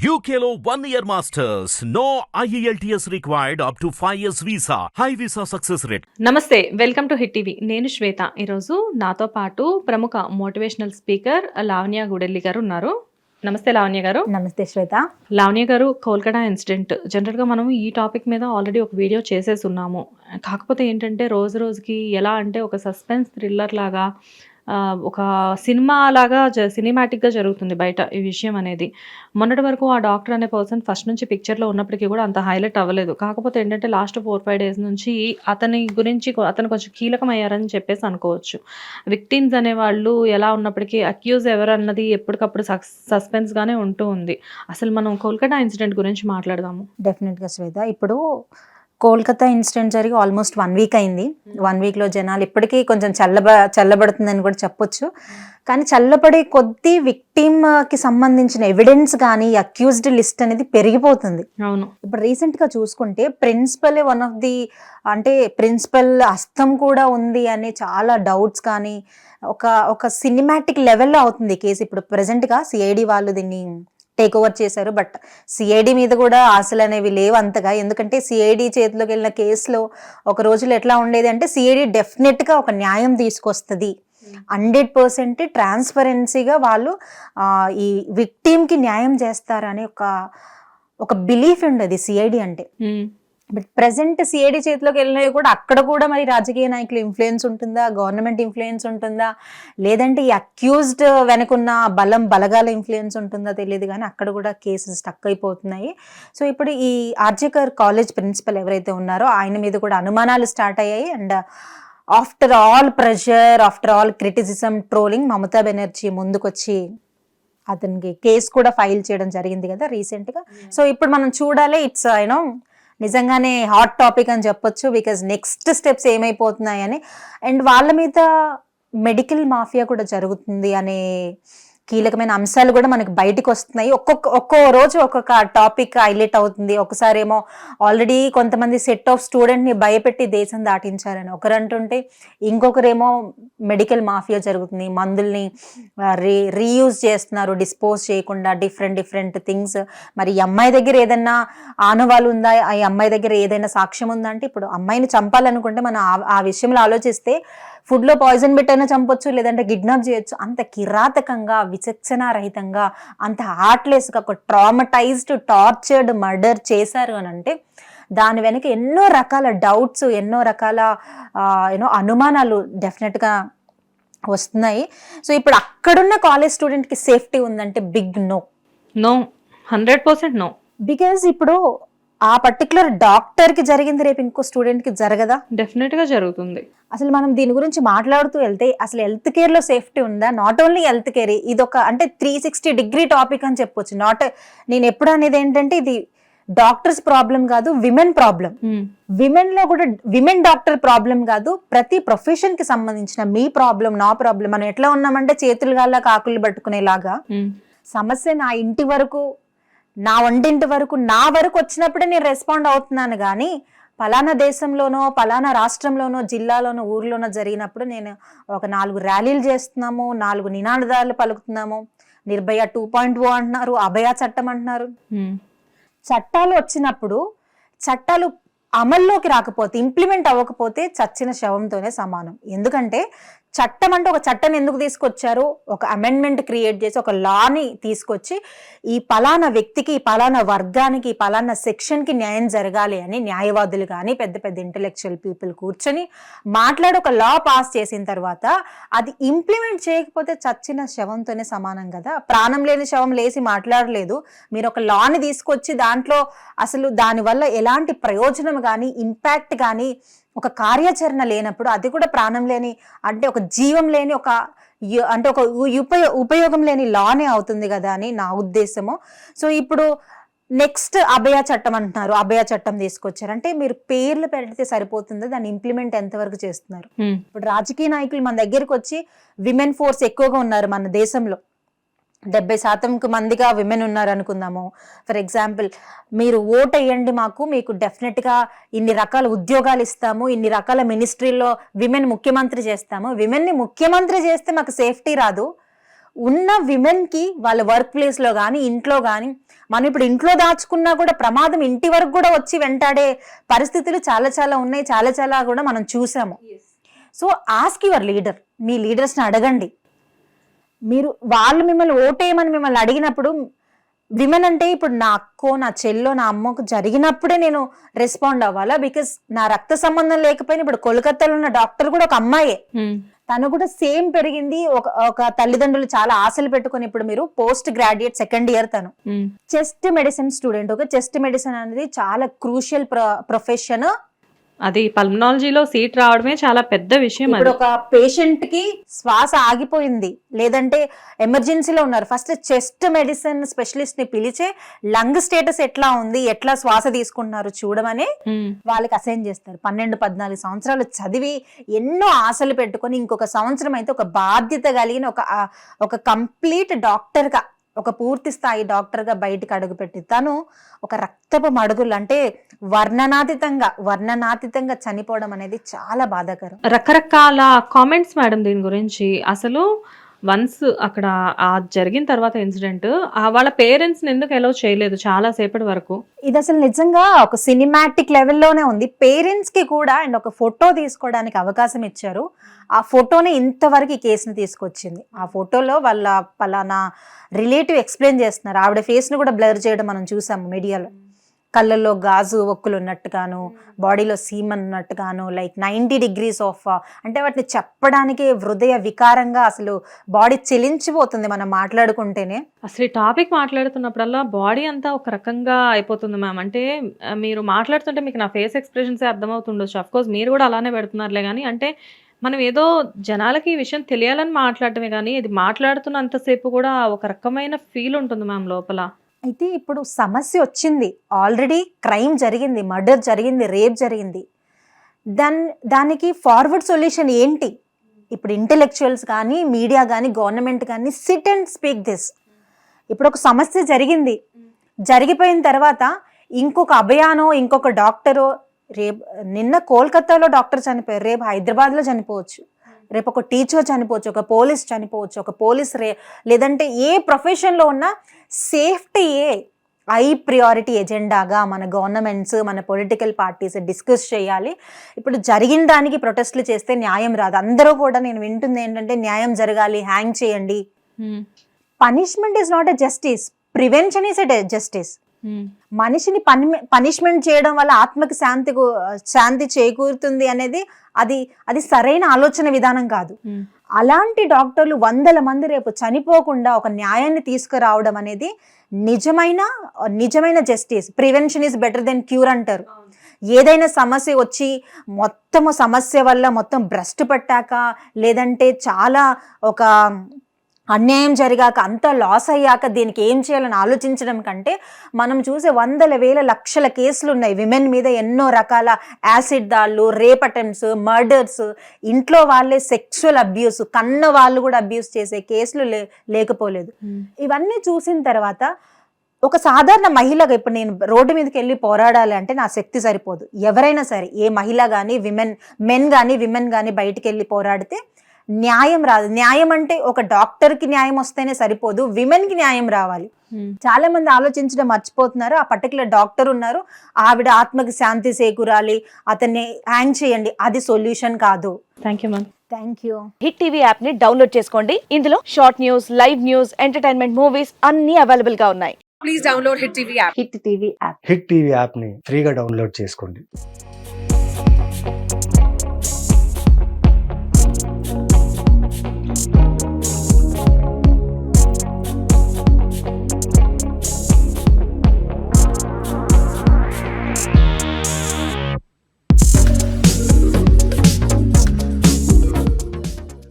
One year masters. No E IELTS required up to 5 years visa. High visa success rate. నమస్తే welcome to hit TV నేను శ్వేత. ఈరోజు నాతో పాటు ప్రముఖ motivational speaker Lavanya Gudelli గారు ఉన్నారు. నమస్తే లావణ్య గారు. నమస్తే శ్వేత. లావణ్య గారు కోల్కతా ఇన్సిడెంట్ జనరల్గా మనం ఈ టాపిక్ మీద ఆల్రెడీ ఒక వీడియో చేసేసి ఉన్నాము కాకపోతే ఏంటంటే రోజు రోజుకి ఎలా అంటే ఒక సస్పెన్స్ థ్రిల్లర్ లాగా ఒక సినిమా లాగా సినిమాటిక్గా జరుగుతుంది బయట ఈ విషయం అనేది. మొన్నటి వరకు ఆ డాక్టర్ అనే పర్సన్ ఫస్ట్ నుంచి పిక్చర్లో ఉన్నప్పటికీ కూడా అంత హైలైట్ అవ్వలేదు. కాకపోతే ఏంటంటే లాస్ట్ ఫోర్ ఫైవ్ డేస్ నుంచి అతని గురించి అతను కొంచెం కీలకం అయ్యారని చెప్పేసి అనుకోవచ్చు. విక్టిమ్స్ అనేవాళ్ళు ఎలా ఉన్నప్పటికీ అక్యూజ్ ఎవరన్నది ఎప్పటికప్పుడు సస్ సస్పెన్స్గానే ఉంటూ ఉంది. అసలు మనం కోల్కతా ఇన్సిడెంట్ గురించి మాట్లాడదాము. డెఫినెట్గా శ్వేత ఇప్పుడు కోల్కతా ఇన్సిడెంట్ జరిగి ఆల్మోస్ట్ వన్ వీక్ అయింది. వన్ వీక్లో జనాలు ఇప్పటికీ కొంచెం చల్లబ చల్లబడుతుందని కూడా చెప్పొచ్చు. కానీ చల్లబడే కొద్దీ విక్టిమ్కి సంబంధించిన ఎవిడెన్స్ కానీ అక్యూజ్డ్ లిస్ట్ అనేది పెరిగిపోతుంది. అవును. ఇప్పుడు రీసెంట్గా చూసుకుంటే ప్రిన్సిపల్ వన్ ఆఫ్ ది అంటే ప్రిన్సిపల్ హస్తం కూడా ఉంది అనే చాలా డౌట్స్ కానీ ఒక ఒక సినిమాటిక్ లెవెల్లో అవుతుంది కేసు. ఇప్పుడు ప్రజెంట్గా సిఐడి వాళ్ళు దీన్ని టేక్ ఓవర్ చేశారు. బట్ సిఐడి మీద కూడా ఆశలు అనేవి లేవు అంతగా. ఎందుకంటే సిఐడి చేతిలోకి వెళ్ళిన కేసులో ఒక రోజులో ఎట్లా ఉండేది అంటే సిఐడి డెఫినెట్గా ఒక న్యాయం తీసుకొస్తుంది. హండ్రెడ్ పర్సెంట్ ట్రాన్స్పరెన్సీగా వాళ్ళు ఈ విక్టీమ్కి న్యాయం చేస్తారని ఒక ఒక బిలీఫ్ ఉండేది సిఐడి అంటే. Hmm. బట్ ప్రజెంట్ సిఐడి చేతిలోకి వెళ్ళినవి కూడా అక్కడ కూడా మరి రాజకీయ నాయకులు ఇన్ఫ్లుయెన్స్ ఉంటుందా? గవర్నమెంట్ ఇన్ఫ్లుయెన్స్ ఉంటుందా? లేదంటే ఈ అక్యూజ్డ్ వెనకున్న బలం బలగాల ఇన్ఫ్లుయెన్స్ ఉంటుందా తెలియదు కానీ అక్కడ కూడా కేసెస్ స్టక్ అయిపోతున్నాయి. సో ఇప్పుడు ఈ ఆర్జేకర్ కాలేజ్ ప్రిన్సిపల్ ఎవరైతే ఉన్నారో ఆయన మీద కూడా అనుమానాలు స్టార్ట్ అయ్యాయి. And after all pressure after all criticism trolling Mamata Banerjee ముందుకొచ్చి అతనికి కేసు కూడా ఫైల్ చేయడం జరిగింది కదా రీసెంట్గా సో ఇప్పుడు మనం చూడాలి ఇట్స్ యూనో నిజంగానే హాట్ టాపిక్ అని చెప్పొచ్చు బికాజ్ నెక్స్ట్ స్టెప్స్ ఏమైపోతున్నాయని. అండ్ వాళ్ళ మీద మెడికల్ మాఫియా కూడా జరుగుతుంది అనే కీలకమైన అంశాలు కూడా మనకి బయటకు వస్తున్నాయి. ఒక్కొక్క ఒక్కో రోజు ఒక్కొక్క టాపిక్ హైలైట్ అవుతుంది. ఒకసారి ఏమో ఆల్రెడీ కొంతమంది సెట్ ఆఫ్ స్టూడెంట్ని భయపెట్టి దేశం దాటించారని. ఒకరు అంటుంటే ఇంకొకరేమో మెడికల్ మాఫియా జరుగుతుంది. మందుల్ని రీ రీయూజ్ చేస్తున్నారు. డిస్పోజ్ చేయకుండా డిఫరెంట్ డిఫరెంట్ థింగ్స్. మరి ఈ అమ్మాయి దగ్గర ఏదైనా ఆనవాళ్ళు ఉందా? ఆ ఈ అమ్మాయి దగ్గర ఏదైనా సాక్ష్యం ఉందా? అంటే ఇప్పుడు అమ్మాయిని చంపాలనుకుంటే మనం ఆ- ఆ విషయంలో ఆలోచిస్తే ఫుడ్లో పాయిజన్ పెట్టైనా చంపొచ్చు లేదంటే కిడ్నాప్ చేయొచ్చు. అంత కిరాతకంగా విచక్షణారహితంగా అంత హార్ట్లెస్గా ఒక ట్రామటైజ్డ్ టార్చర్డ్ మర్డర్ చేశారు అని అంటే దాని వెనక ఎన్నో రకాల డౌట్స్ ఎన్నో రకాల యూనో అనుమానాలు డెఫినెట్గా వస్తున్నాయి. సో ఇప్పుడు అక్కడున్న కాలేజ్ స్టూడెంట్కి సేఫ్టీ ఉందంటే big no no hundred percent no because ఇప్పుడు ఆ పర్టికులర్ డాక్టర్కి జరిగింది రేపు ఇంకో స్టూడెంట్కి జరగదా? డెఫినెట్గా జరుగుతుంది. అసలు మనం దీని గురించి మాట్లాడుతూ వెళ్తే అసలు హెల్త్ కేర్లో సేఫ్టీ ఉందా? నాట్ ఓన్లీ హెల్త్ కేర్ ఇది ఒక అంటే త్రీ సిక్స్టీ డిగ్రీ టాపిక్ అని చెప్పొచ్చు. నాట్ నేను ఎప్పుడు అనేది ఏంటంటే ఇది డాక్టర్స్ ప్రాబ్లం కాదు విమెన్ ప్రాబ్లం. విమెన్లో కూడా విమెన్ డాక్టర్ ప్రాబ్లం కాదు ప్రతి ప్రొఫెషన్కి సంబంధించిన మీ ప్రాబ్లం నా ప్రాబ్లం మనం ఎట్లా ఉన్నామంటే చేతులు గాళ్ళ కాకులు పట్టుకునేలాగా. ఉమ్. సమస్య నా ఇంటి వరకు నా వంటింటి వరకు నా వరకు వచ్చినప్పుడే నేను రెస్పాండ్ అవుతున్నాను కానీ పలానా దేశంలోనో పలానా రాష్ట్రంలోనో జిల్లాలోనో ఊర్లోనో జరిగినప్పుడు నేను ఒక నాలుగు ర్యాలీలు చేస్తున్నాము నాలుగు నినాదాలు పలుకుతున్నాము. నిర్భయ టూ పాయింట్ ఓ అంటున్నారు అభయ చట్టం అంటున్నారు. చట్టాలు వచ్చినప్పుడు చట్టాలు అమల్లోకి రాకపోతే ఇంప్లిమెంట్ అవ్వకపోతే చచ్చిన శవంతోనే సమానం. ఎందుకంటే చట్టం అంటే ఒక చట్టం ఎందుకు తీసుకొచ్చారు? ఒక అమెండ్మెంట్ క్రియేట్ చేసి ఒక లాని తీసుకొచ్చి ఈ పలానా వ్యక్తికి ఈ పలానా వర్గానికి ఈ పలానా సెక్షన్కి న్యాయం జరగాలి అని న్యాయవాదులు కానీ పెద్ద పెద్ద ఇంటలెక్చువల్ పీపుల్ కూర్చొని మాట్లాడి ఒక లా పాస్ చేసిన తర్వాత అది ఇంప్లిమెంట్ చేయకపోతే చచ్చిన శవంతోనే సమానం కదా. ప్రాణం లేని శవం లేసి మాట్లాడలేదు. మీరు ఒక లాని తీసుకొచ్చి దాంట్లో అసలు దానివల్ల ఎలాంటి ప్రయోజనం కానీ ఇంపాక్ట్ కానీ ఒక కార్యాచరణ లేనప్పుడు అది కూడా ప్రాణం లేని అంటే ఒక జీవం లేని ఒక అంటే ఒక ఉపయో ఉపయోగం లేని లానే అవుతుంది కదా అని నా ఉద్దేశము. సో ఇప్పుడు నెక్స్ట్ అభయ చట్టం అంటున్నారు. అభయ చట్టం తీసుకొచ్చారు. అంటే మీరు పేర్లు పెడితే సరిపోతుందా? దాన్ని ఇంప్లిమెంట్ ఎంతవరకు చేస్తున్నారు. ఇప్పుడు రాజకీయ నాయకులు మన దగ్గరికి వచ్చి విమెన్ ఫోర్స్ ఎక్కువగా ఉన్నారు మన దేశంలో. డెబ్బై శాతంకు మందిగా విమెన్ ఉన్నారు అనుకుందాము ఫర్ ఎగ్జాంపుల్ మీరు ఓట్ వేయండి మాకు మీకు డెఫినెట్గా ఇన్ని రకాల ఉద్యోగాలు ఇస్తాము ఇన్ని రకాల మినిస్ట్రీల్లో విమెన్ ముఖ్యమంత్రి చేస్తాము. విమెన్ని ముఖ్యమంత్రి చేస్తే మాకు సేఫ్టీ రాదు. ఉన్న విమెన్కి వాళ్ళ వర్క్ ప్లేస్లో కానీ ఇంట్లో కానీ మనం ఇప్పుడు ఇంట్లో దాచుకున్నా కూడా ప్రమాదం ఇంటి వరకు కూడా వచ్చి వెంటాడే పరిస్థితులు చాలా చాలా ఉన్నాయి. చాలా చాలా కూడా మనం చూసాము. సో ఆస్క్ యువర్ లీడర్ మీ లీడర్స్ని అడగండి. మీరు వాళ్ళు మిమ్మల్ని ఓటేయమని మిమ్మల్ని అడిగినప్పుడు విమెన్ అంటే ఇప్పుడు నా అక్కో నా చెల్లో నా అమ్మకు జరిగినప్పుడే నేను రెస్పాండ్ అవ్వాలా? బికాస్ నా రక్త సంబంధం లేకపోయినా ఇప్పుడు కోల్కతాలో ఉన్న డాక్టర్ కూడా ఒక అమ్మాయే. తను కూడా సేమ్ పెరిగింది. ఒక ఒక తల్లిదండ్రులు చాలా ఆశలు పెట్టుకొని ఇప్పుడు మీరు పోస్ట్ గ్రాడ్యుయేట్ సెకండ్ ఇయర్ తను. చెస్ట్ మెడిసిన్ స్టూడెంట్ ఒక చెస్ట్ మెడిసిన్ అనేది చాలా క్రూషియల్ ప్రొఫెషన్ అది పల్మనాలజీలో సీట్ రావడమే చాలా పెద్ద విషయం ఇప్పుడు అది. ఒక పేషెంట్కి శ్వాస ఆగిపోయింది. లేదంటే ఎమర్జెన్సీలో ఉన్నారు. ఫస్ట్ చెస్ట్ మెడిసిన్ స్పెషలిస్ట్ని పిలిచే లంగ్ స్టేటస్ ఎట్లా ఉంది? ఎట్లా శ్వాస తీసుకుంటున్నారు? చూడమని వాళ్ళకి అసైన్ చేస్తారు. పన్నెండు పద్నాలుగు సంవత్సరాలు చదివి ఎన్నో ఆశలు పెట్టుకొని ఇంకొక సంవత్సరం అయితే ఒక బాధ్యత కలిగిన ఒక ఒక కంప్లీట్ డాక్టర్గా ఒక పూర్తి స్థాయి డాక్టర్గా బయటికి అడుగుపెట్టి తను ఒక రక్తపు మడుగులు అంటే వర్ణనాతీతంగా వర్ణనాతీతంగా చనిపోవడం అనేది చాలా బాధాకరం. రకరకాల కామెంట్స్ మేడం దీని గురించి. అసలు వన్స్ అక్కడ ఆ జరిగిన తర్వాత ఇన్సిడెంట్ వాళ్ళ పేరెంట్స్ ఎందుకు ఎలో చేయలేదు చాలా సేపటి వరకు? ఇది అసలు నిజంగా ఒక సినిమాటిక్ లెవెల్లోనే ఉంది. పేరెంట్స్కి కూడా అండ్ ఒక ఫోటో తీసుకోవడానికి అవకాశం ఇచ్చారు. ఆ ఫోటోనే ఇంతవరకు ఈ కేసుని తీసుకొచ్చింది. ఆ ఫోటోలో వాళ్ళ పలానా రిలేటివ్ ఎక్స్ప్లెయిన్ చేస్తున్నారు. ఆవిడ ఫేస్ని కూడా బ్లర్ చేయడం మనం చూసాము మీడియాలో. కళ్ళల్లో గాజు ఒక్కులు ఉన్నట్టుగాను బాడీలో సీమన్ ఉన్నట్టుగాను లైక్ నైంటీ డిగ్రీస్ ఆఫ్ అంటే వాటిని చెప్పడానికి హృదయ వికారంగా అసలు బాడీ చెలించిపోతుంది మనం మాట్లాడుకుంటేనే. అసలు ఈ టాపిక్ మాట్లాడుతున్నప్పుడల్లా బాడీ అంతా ఒక రకంగా అయిపోతుంది మ్యామ్. అంటే మీరు మాట్లాడుతుంటే మీకు నా ఫేస్ ఎక్స్ప్రెషన్సే అర్థమవుతుండొచ్చు. అఫ్ కోర్స్ మీరు కూడా అలానే పెడుతున్నారులే కానీ అంటే మనం ఏదో జనాలకి ఈ విషయం తెలియాలని మాట్లాడటమే కానీ ఇది మాట్లాడుతున్నంతసేపు కూడా ఒక రకమైన ఫీల్ ఉంటుంది మ్యామ్ లోపల. అయితే ఇప్పుడు సమస్య వచ్చింది. ఆల్రెడీ క్రైమ్ జరిగింది మర్డర్ జరిగింది రేప్ జరిగింది. దాన్ దానికి ఫార్వర్డ్ సొల్యూషన్ ఏంటి? ఇప్పుడు ఇంటెలెక్చువల్స్ కానీ మీడియా కానీ గవర్నమెంట్ కానీ సిట్ అండ్ స్పీక్ దిస్ ఇప్పుడు ఒక సమస్య జరిగింది. జరిగిపోయిన తర్వాత ఇంకొక అభయానో ఇంకొక డాక్టరో రేపు నిన్న కోల్కతాలో డాక్టర్ చనిపోయారు. రేపు హైదరాబాద్లో చనిపోవచ్చు. రేపు ఒక టీచర్ చనిపోవచ్చు ఒక పోలీస్ చనిపోవచ్చు ఒక పోలీస్ రే లేదంటే ఏ ప్రొఫెషన్లో ఉన్నా సేఫ్టీయే ఐ ప్రియారిటీ ఎజెండాగా మన గవర్నమెంట్స్ మన పొలిటికల్ పార్టీస్ డిస్కస్ చేయాలి. ఇప్పుడు జరిగిన దానికి ప్రొటెస్ట్లు చేస్తే న్యాయం రాదు. అందరూ కూడా నేను వింటుంది ఏంటంటే న్యాయం జరగాలి హ్యాంగ్ చేయండి. Punishment is not a justice prevention is a justice. మనిషిని పని పనిష్మెంట్ చేయడం వల్ల ఆత్మకి శాంతి శాంతి చేకూరుతుంది అనేది అది అది సరైన ఆలోచన విధానం కాదు. అలాంటి డాక్టర్లు వందల మంది రేపు చనిపోకుండా ఒక న్యాయాన్ని తీసుకురావడం అనేది నిజమైన నిజమైన justice prevention is better than cure అంటారు. ఏదైనా సమస్య వచ్చి మొత్తము సమస్య వల్ల మొత్తం భ్రష్టు పట్టాక లేదంటే చాలా ఒక అన్యాయం జరిగాక అంత లాస్ అయ్యాక దీనికి ఏం చేయాలని ఆలోచించడం కంటే మనం చూసే వందల వేల లక్షల కేసులు ఉన్నాయి. విమెన్ మీద ఎన్నో రకాల యాసిడ్ దాళ్ళు రేప్ అటెంప్ట్స్ మర్డర్స్ ఇంట్లో వాళ్ళే సెక్షువల్ అబ్యూస్ కన్న వాళ్ళు కూడా అబ్యూస్ చేసే కేసులు లే లేకపోలేదు. ఉమ్. ఇవన్నీ చూసిన తర్వాత ఒక సాధారణ మహిళగా ఇప్పుడు నేను రోడ్డు మీదకి వెళ్ళి పోరాడాలి అంటే నా శక్తి సరిపోదు. ఎవరైనా సరే ఏ మహిళ కానీ విమెన్ మెన్ కానీ విమెన్ కానీ బయటికి వెళ్ళి పోరాడితే న్యాయం రాదు న్యాయం అంటే ఒక డాక్టర్కి న్యాయం వస్తేనే సరిపోదు విమెన్కి న్యాయం రావాలి. చాలా మంది ఆలోచించడం మర్చిపోతున్నారు. ఆ పర్టికులర్ డాక్టర్ ఉన్నారు. ఆవిడ ఆత్మకి శాంతి చేకూరాలి అతన్ని హ్యాంగ్ చేయండి. అది సొల్యూషన్ కాదు. Thank you ma'am thank you hit TV యాప్ని డౌన్లోడ్ చేసుకోండి. ఇందులో short news live news entertainment movies అన్ని అవైలబుల్గా ఉన్నాయి. Please download Hit TV app. Hit TV app. Hit TV యాప్ని ఫ్రీగా డౌన్లోడ్ చేసుకోండి.